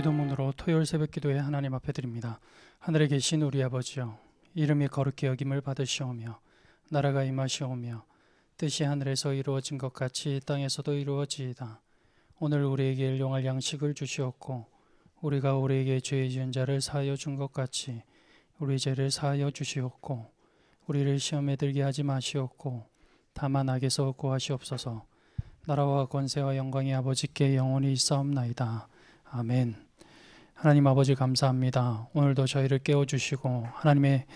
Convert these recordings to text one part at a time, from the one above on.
주기도문으로 토요일 새벽 기도에 하나님 앞에 드립니다. 하늘에 계신 우리 아버지여 이름이 거룩히 여김을 받으시오며 나라가 임하시오며 뜻이 하늘에서 이루어진 것 같이 이 땅에서도 이루어지이다. 오늘 우리에게 일용할 양식을 주시옵고 우리가 우리에게 죄 지은 자를 사하여 준 것 같이 우리 죄를 사하여 주시옵고 우리를 시험에 들게 하지 마시옵고 다만 악에서 구하시옵소서 나라와 권세와 영광이 아버지께 영원히 있사옵나이다. 아멘. 하나님 아버지 감사합니다. 오늘도 저희를 깨워 주시고 하나님의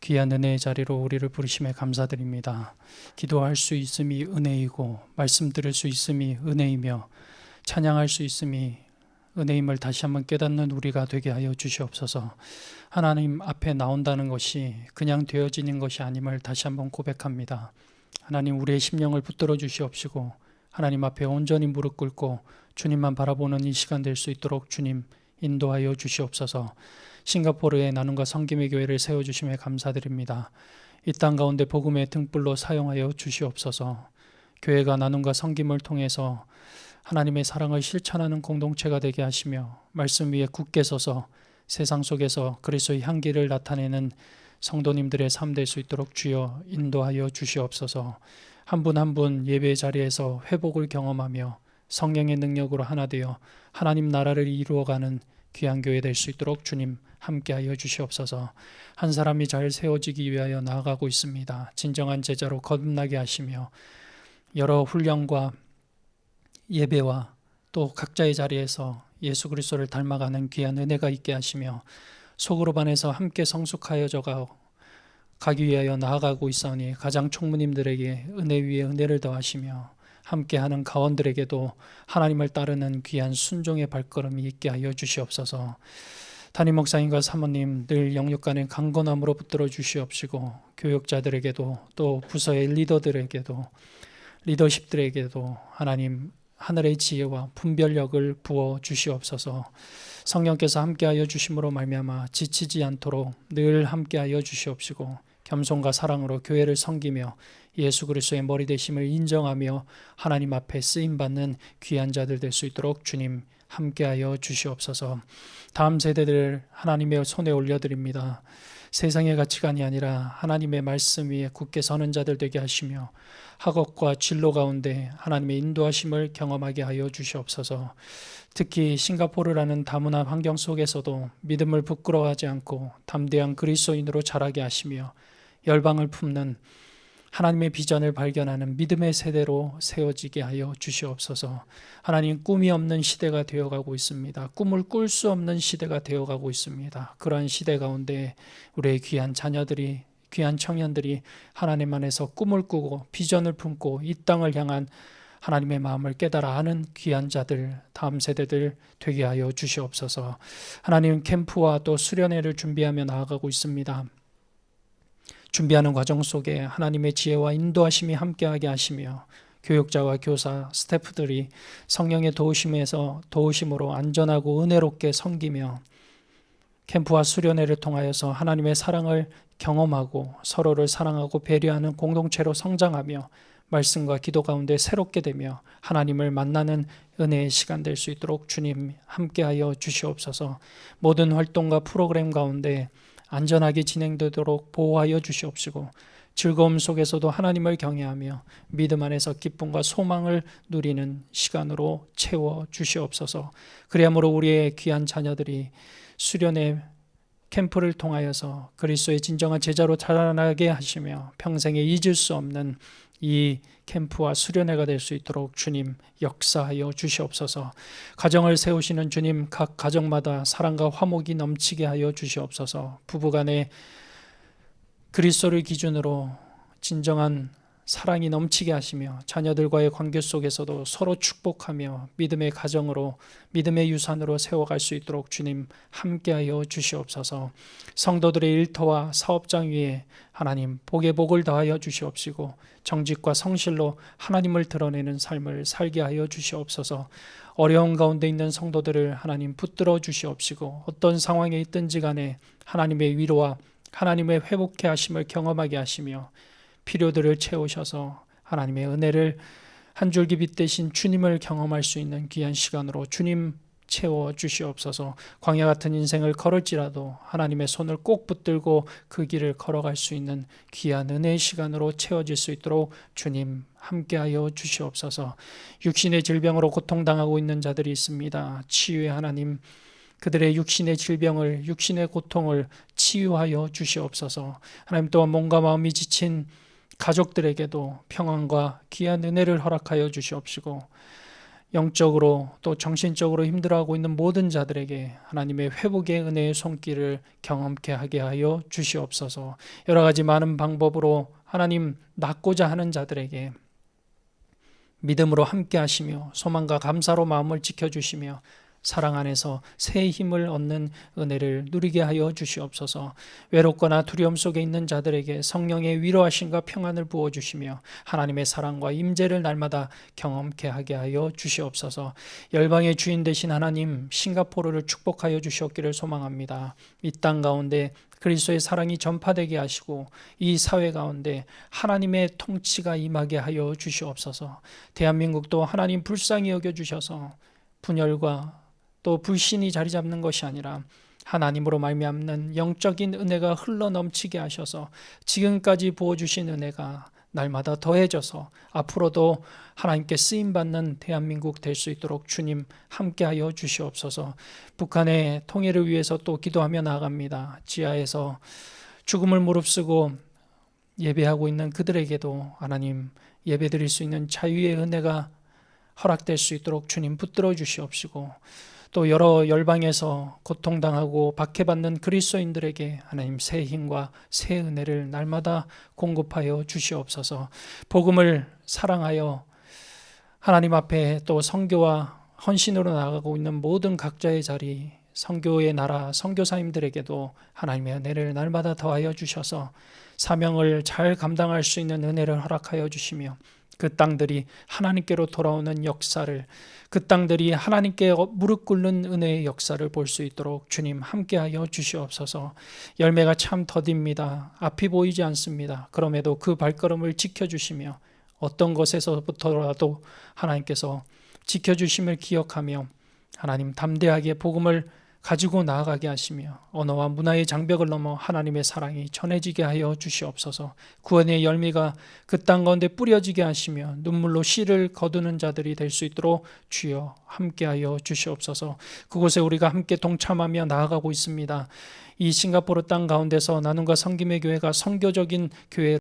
귀한 은혜의 자리로 우리를 부르심에 감사드립니다. 기도할 수 있음이 은혜이고 말씀 들을 수 있음이 은혜이며 찬양할 수 있음이 은혜임을 다시 한번 깨닫는 우리가 되게 하여 주시옵소서. 하나님 앞에 나온다는 것이 그냥 되어지는 것이 아님을 다시 한번 고백합니다. 하나님 우리의 심령을 붙들어 주시옵시고 하나님 앞에 온전히 무릎 꿇고 주님만 바라보는 이 시간 될 수 있도록 주님 인도하여 주시옵소서. 싱가포르에 나눔과 성김의 교회를 세워 주심에 감사드립니다. 이 땅 가운데 복음의 등불로 사용하여 주시옵소서. 교회가 나눔과 성김을 통해서 하나님의 사랑을 실천하는 공동체가 되게 하시며 말씀 위에 굳게 서서 세상 속에서 그리스도의 향기를 나타내는 성도님들의 삶 될 수 있도록 주여 인도하여 주시옵소서. 한 분 한 분 예배 자리에서 회복을 경험하며 성령의 능력으로 하나 되어 하나님 나라를 이루어가는 귀한 교회 될 수 있도록 주님 함께하여 주시옵소서. 한 사람이 잘 세워지기 위하여 나아가고 있습니다. 진정한 제자로 거듭나게 하시며 여러 훈련과 예배와 또 각자의 자리에서 예수 그리스도를 닮아가는 귀한 은혜가 있게 하시며 속으로 반해서 함께 성숙하여져가 가기 위하여 나아가고 있사오니 가장 총무님들에게 은혜 위에 은혜를 더하시며 함께하는 가원들에게도 하나님을 따르는 귀한 순종의 발걸음이 있게 하여 주시옵소서. 담임 목사님과 사모님 늘 영육간의 강건함으로 붙들어 주시옵시고 교육자들에게도 또 부서의 리더들에게도 리더십들에게도 하나님 하늘의 지혜와 분별력을 부어 주시옵소서. 성령께서 함께하여 주심으로 말미암아 지치지 않도록 늘 함께하여 주시옵시고 겸손과 사랑으로 교회를 섬기며 예수 그리스도의 머리 되심을 인정하며 하나님 앞에 쓰임 받는 귀한 자들 될 수 있도록 주님 함께하여 주시옵소서. 다음 세대들 하나님의 손에 올려드립니다. 세상의 가치관이 아니라 하나님의 말씀 위에 굳게 서는 자들 되게 하시며 학업과 진로 가운데 하나님의 인도하심을 경험하게 하여 주시옵소서. 특히 싱가포르라는 다문화 환경 속에서도 믿음을 부끄러워하지 않고 담대한 그리스도인으로 자라게 하시며 열방을 품는 하나님의 비전을 발견하는 믿음의 세대로 세워지게 하여 주시옵소서. 하나님 꿈이 없는 시대가 되어가고 있습니다. 꿈을 꿀 수 없는 시대가 되어가고 있습니다. 그러한 시대 가운데 우리의 귀한 자녀들이 귀한 청년들이 하나님 안에서 꿈을 꾸고 비전을 품고 이 땅을 향한 하나님의 마음을 깨달아 아는 귀한 자들, 다음 세대들 되게 하여 주시옵소서. 하나님 캠프와 또 수련회를 준비하며 나아가고 있습니다. 준비하는 과정 속에 하나님의 지혜와 인도하심이 함께하게 하시며 교육자와 교사, 스태프들이 성령의 도우심에서 도우심으로 안전하고 은혜롭게 섬기며 캠프와 수련회를 통하여서 하나님의 사랑을 경험하고 서로를 사랑하고 배려하는 공동체로 성장하며 말씀과 기도 가운데 새롭게 되며 하나님을 만나는 은혜의 시간 될 수 있도록 주님 함께하여 주시옵소서. 모든 활동과 프로그램 가운데 안전하게 진행되도록 보호하여 주시옵시고 즐거움 속에서도 하나님을 경외하며 믿음 안에서 기쁨과 소망을 누리는 시간으로 채워 주시옵소서. 그리함으로 우리의 귀한 자녀들이 수련의 캠프를 통하여서 그리스도의 진정한 제자로 자라나게 하시며 평생에 잊을 수 없는 이 캠프와 수련회가 될 수 있도록 주님 역사하여 주시옵소서. 가정을 세우시는 주님 각 가정마다 사랑과 화목이 넘치게 하여 주시옵소서. 부부간에 그리스도를 기준으로 진정한 사랑이 넘치게 하시며 자녀들과의 관계 속에서도 서로 축복하며 믿음의 가정으로 믿음의 유산으로 세워갈 수 있도록 주님 함께하여 주시옵소서. 성도들의 일터와 사업장 위에 하나님 복의 복을 더하여 주시옵시고 정직과 성실로 하나님을 드러내는 삶을 살게 하여 주시옵소서. 어려운 가운데 있는 성도들을 하나님 붙들어 주시옵시고 어떤 상황에 있든지 간에 하나님의 위로와 하나님의 회복케 하심을 경험하게 하시며 필요들을 채우셔서 하나님의 은혜를 한 줄기 빛 대신 주님을 경험할 수 있는 귀한 시간으로 주님 채워 주시옵소서. 광야 같은 인생을 걸을지라도 하나님의 손을 꼭 붙들고 그 길을 걸어갈 수 있는 귀한 은혜의 시간으로 채워질 수 있도록 주님 함께하여 주시옵소서. 육신의 질병으로 고통당하고 있는 자들이 있습니다. 치유의 하나님 그들의 육신의 질병을 육신의 고통을 치유하여 주시옵소서. 하나님 또한 몸과 마음이 지친 가족들에게도 평안과 귀한 은혜를 허락하여 주시옵시고 영적으로 또 정신적으로 힘들어하고 있는 모든 자들에게 하나님의 회복의 은혜의 손길을 경험케 하게 하여 주시옵소서. 여러 가지 많은 방법으로 하나님 낫고자 하는 자들에게 믿음으로 함께 하시며 소망과 감사로 마음을 지켜 주시며 사랑 안에서 새 힘을 얻는 은혜를 누리게 하여 주시옵소서. 외롭거나 두려움 속에 있는 자들에게 성령의 위로하심과 평안을 부어 주시며 하나님의 사랑과 임재를 날마다 경험케 하게 하여 주시옵소서. 열방의 주인 되신 하나님 싱가포르를 축복하여 주시옵기를 소망합니다. 이 땅 가운데 그리스도의 사랑이 전파되게 하시고 이 사회 가운데 하나님의 통치가 임하게 하여 주시옵소서. 대한민국도 하나님 불쌍히 여겨 주셔서 분열과 또 불신이 자리 잡는 것이 아니라 하나님으로 말미암는 영적인 은혜가 흘러 넘치게 하셔서 지금까지 부어 주신 은혜가 날마다 더해져서 앞으로도 하나님께 쓰임 받는 대한민국 될 수 있도록 주님 함께하여 주시옵소서. 북한의 통일을 위해서 또 기도하며 나아갑니다. 지하에서 죽음을 무릅쓰고 예배하고 있는 그들에게도 하나님 예배드릴 수 있는 자유의 은혜가 허락될 수 있도록 주님 붙들어 주시옵시고 또 여러 열방에서 고통당하고 박해받는 그리스도인들에게 하나님 새 힘과 새 은혜를 날마다 공급하여 주시옵소서. 복음을 사랑하여 하나님 앞에 또 성교와 헌신으로 나아가고 있는 모든 각자의 자리 성교의 나라 성교사님들에게도 하나님의 은혜를 날마다 더하여 주셔서 사명을 잘 감당할 수 있는 은혜를 허락하여 주시며 그 땅들이 하나님께로 돌아오는 역사를 그 땅들이 하나님께 무릎 꿇는 은혜의 역사를 볼 수 있도록 주님 함께하여 주시옵소서. 열매가 참 더딥니다. 앞이 보이지 않습니다. 그럼에도 그 발걸음을 지켜 주시며 어떤 것에서부터라도 하나님께서 지켜 주심을 기억하며 하나님 담대하게 복음을 가지고 나아가게 하시며 언어와 문화의 장벽을 넘어 하나님의 사랑이 전해지게 하여 주시옵소서. 구원의 열매가 그 땅 가운데 뿌려지게 하시며 눈물로 씨를 거두는 자들이 될 수 있도록 주여 함께하여 주시옵소서. 그곳에 우리가 함께 동참하며 나아가고 있습니다. 이 싱가포르 땅 가운데서 나눔과 섬김의 교회가 선교적인 교회